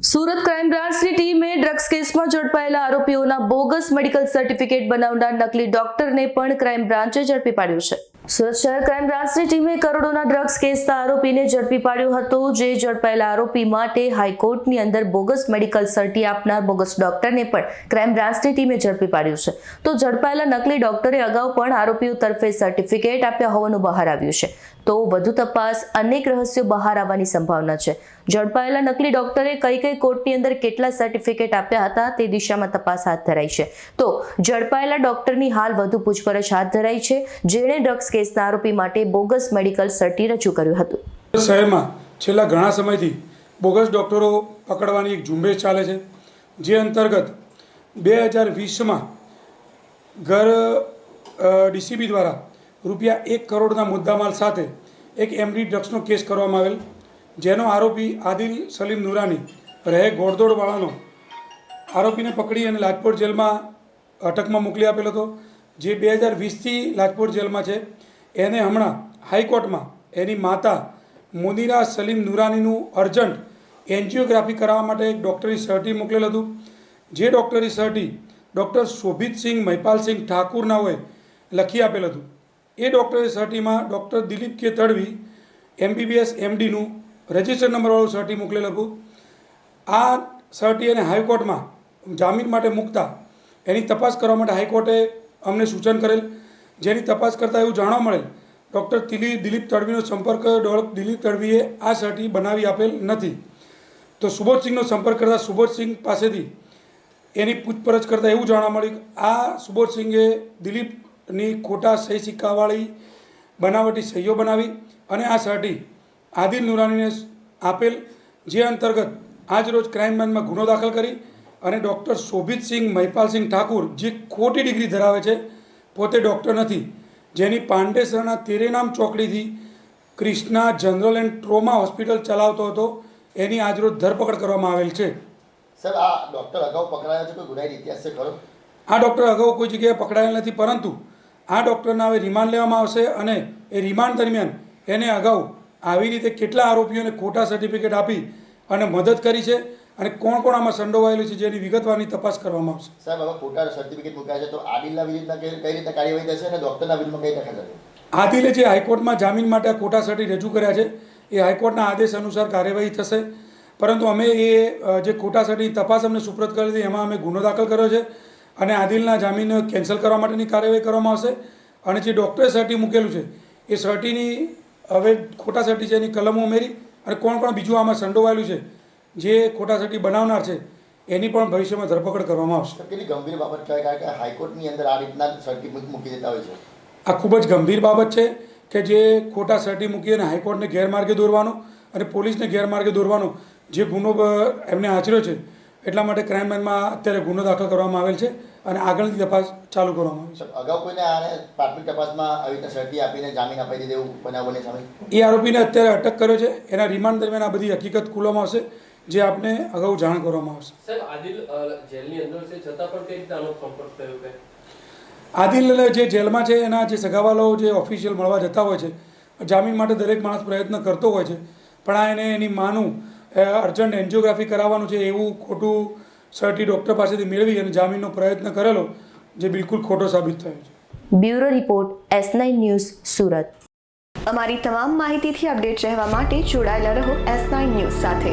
Surat crime બ્રાન્ચની ટીમે drugs કેસમાં ઝડપાયેલા આરોપીઓના બોગસ મેડિકલ સર્ટિફિકેટ બનાવનાર નકલી ડોક્ટરને પણ ક્રાઇમ બ્રાન્ચે ઝડપી પાડ્યું છે. સુરત શહેર ક્રાઇમ બ્રાન્ચની ટીમે કરોડોના ડ્રગ્સ કેસના આરોપીને ઝડપી પાડ્યો હતો, જે ઝડપાયેલા આરોપી માટે હાઈકોર્ટની અંદર બોગસ મેડિકલ સર્ટી આપનાર બોગસ ડોક્ટરને પણ ક્રાઇમ બ્રાન્ચની ટીમે ઝડપી પાડ્યું છે. તો ઝડપાયેલા નકલી ડોક્ટરે અગાઉ પણ આરોપીઓ તરફે સર્ટિફિકેટ આપ્યા હોવાનું બહાર આવ્યું છે. તો વધુ તપાસ, અનેક રહસ્યો બહાર આવવાની સંભાવના છે. ઝડપાયેલા નકલી ડોક્ટરે કઈ કઈ કોર્ટની અંદર કેટલા સર્ટિફિકેટ આપ્યા હતા તે દિશામાં તપાસ હાથ ધરાઈ છે. તો ઝડપાયેલા ડોક્ટરની હાલ વધુ પૂછપરછ હાથ ધરાઈ છે. જેણે ડ્રગ્સ કેસના આરોપી માટે બોગસ મેડિકલ સર્ટી રજૂ કર્યું હતું. શહેરમાં છેલ્લા ઘણા સમયથી બોગસ ડૉક્ટરો પકડવાની એક ઝુંબેશ ચાલે છે, જે અંતર્ગત બે હજાર વીસમાં ઘર ડીસીબી દ્વારા રૂપિયા એક કરોડના મુદ્દામાલ સાથે એક એમડી ડ્રગ્સનો કેસ કરવામાં આવેલ, જેનો આરોપી આદિલ સલીમ નુરાની રહે ગોળદોડવાળાનો આરોપીને પકડી અને લાજપોર જેલમાં અટકમાં મોકલી આપેલો હતો, જે બે હજાર વીસથી લાજપોર જેલમાં છે. એને હમણાં હાઈકોર્ટમાં એની માતા મુનિરા સલીમ નુરાનીનું અર્જન્ટ એન્જિયોગ્રાફી કરાવવા માટે એક ડૉક્ટરી સર્ટી મોકલેલ હતું. જે ડૉક્ટરી સર્ટી ડૉક્ટર શોભિતસિંહ મહિપાલસિંહ ઠાકુરના હોય લખી આપેલ હતું. એ ડૉક્ટરની સર્ટીમાં doctor Dilip K Tadvi MBBS એમડીનું register નંબરવાળું સર્ટી મોકલેલ હતું. આ સર્ટી અને હાઈકોર્ટમાં જામીન માટે મૂકતા એની તપાસ કરવા માટે હાઈકોર્ટે અમને સૂચન કરેલ. જેની તપાસ કરતાં એવું જાણવા મળેલ, ડૉક્ટર દિલી દિલીપ તડવીનો સંપર્ક દિલીપ તડવીએ આ સર્ટી બનાવી આપેલ નથી. તો સુબોધસિંહનો સંપર્ક કરતાં સુબોધસિંહ પાસેથી એની પૂછપરછ કરતાં એવું જાણવા મળ્યું આ સુબોધસિંહે દિલીપની ખોટા સહી સિક્કાવાળી બનાવટી સહીઓ બનાવી અને આ સર્ટી આદિલ નુરાનીને આપેલ, જે અંતર્ગત આજ રોજ ક્રાઇમ બ્રાન્ચમાં ગુનો દાખલ કરી અને ડૉક્ટર શોભિતસિંહ મહિપાલસિંહ ઠાકુર, જે ખોટી ડિગ્રી ધરાવે છે પોતે ડૉક્ટર નથી. જેની પાંડેસરના Terenam ચોકડીથી Krishna general and trauma hospital ચલાવતો હતો એની આજરોજ ધરપકડ કરવામાં આવેલ છે. સર આ ડૉક્ટર અગાઉ પકડાયો છે કોઈ ગુનાહિત ઇતિહાસ છે ખરો? આ ડૉક્ટર અગાઉ કોઈ જગ્યાએ પકડાયેલ નથી પરંતુ આ ડૉક્ટરના હવે રિમાન્ડ લેવામાં આવશે અને એ રિમાન્ડ દરમિયાન એને અગાઉ આવી રીતે કેટલા આરોપીઓને ખોટા સર્ટિફિકેટ આપી અને મદદ કરી છે અને કોણ કોણ આમાં સંડોવાયેલું છે જેની વિગતવારની તપાસ કરવામાં આવશે? સાહેબ હવે ખોટા સર્ટિફિકેટ મૂક્યા છે તો આદિલના વિરુદ્ધના કઈ કઈ રીતે કાર્યવાહી થશે અને ડોક્ટરના વિરુદ્ધમાં કઈ રીતે થશે? આદિલે જે હાઈકોર્ટમાં જામીન માટે આ ખોટા સર્ટી રજૂ કર્યા છે એ હાઈકોર્ટના આદેશ અનુસાર કાર્યવાહી થશે. પરંતુ અમે એ જે ખોટા સર્ટીની તપાસ અમને સુપ્રત કરી હતી એમાં અમે ગુનો દાખલ કર્યો છે અને આદિલના જામીન કેન્સલ કરવા માટેની કાર્યવાહી કરવામાં આવશે. અને જે ડૉક્ટરે સર્ટી મૂકેલું છે એ સર્ટીની હવે ખોટા સર્ટી છે એની કલમો ઉમેરી અને કોણ કોણ બીજું આમાં સંડોવાયેલું છે જે ખોટા સર્ટી બનાવનાર છે એની પણ ભવિષ્યમાં ધરપકડ કરવામાં આવશે. કેટલી ગંભીર બાબત કહેવાય? કારણ કે હાઈકોર્ટની અંદર આ રીતના સર્ટિફિકેટ મૂકી દેતા હોય છે. આ ખૂબ જ ગંભીર બાબત છે કે જે ખોટા સર્ટી મૂકી અને હાઈકોર્ટને ગેરમાર્ગે દોરવાનો અને પોલીસને ગેરમાર્ગે દોરવાનો જે ગુનો એમને આચર્યો છે એટલા માટે ક્રાઇમ બ્રાન્ચમાં અત્યારે ગુનો દાખલ કરવામાં આવેલ છે અને આગળની તપાસ ચાલુ કરવામાં આવી છે. અગાઉ કોઈને આને પ્રાથમિક તપાસમાં આવી રીતે સર્ટી આપીને જામીન અપાઈ દીધે એવું બનાવ સામે? એ આરોપીને અત્યારે અટક કર્યો છે. એના રિમાન્ડ દરમિયાન આ બધી હકીકત ખુલવામાં આવશે. જે આપને અગાઉ જાણ કરવામાં આવશે. આદિલ જે જેલમાં છે એના જે સગાવાલાઓ જે ઓફિશિયલ મળવા જતા હોય છે જામીન માટે દરેક માણસ પ્રયત્ન કરતો હોય છે પણ આ એને એની માનું અર્જન્ટ એન્જિયોગ્રાફી કરાવવાનું છે એવું ખોટું સર્ટી ડૉક્ટર પાસેથી મેળવી અને જામીનનો પ્રયત્ન કરેલો જે બિલકુલ ખોટો સાબિત થયો છે. Bureau report S nine news Surat. અમારી તમામ માહિતીથી અપડેટ રહેવા માટે જોડાયેલા રહો એસ નાઇન ન્યૂઝ સાથે.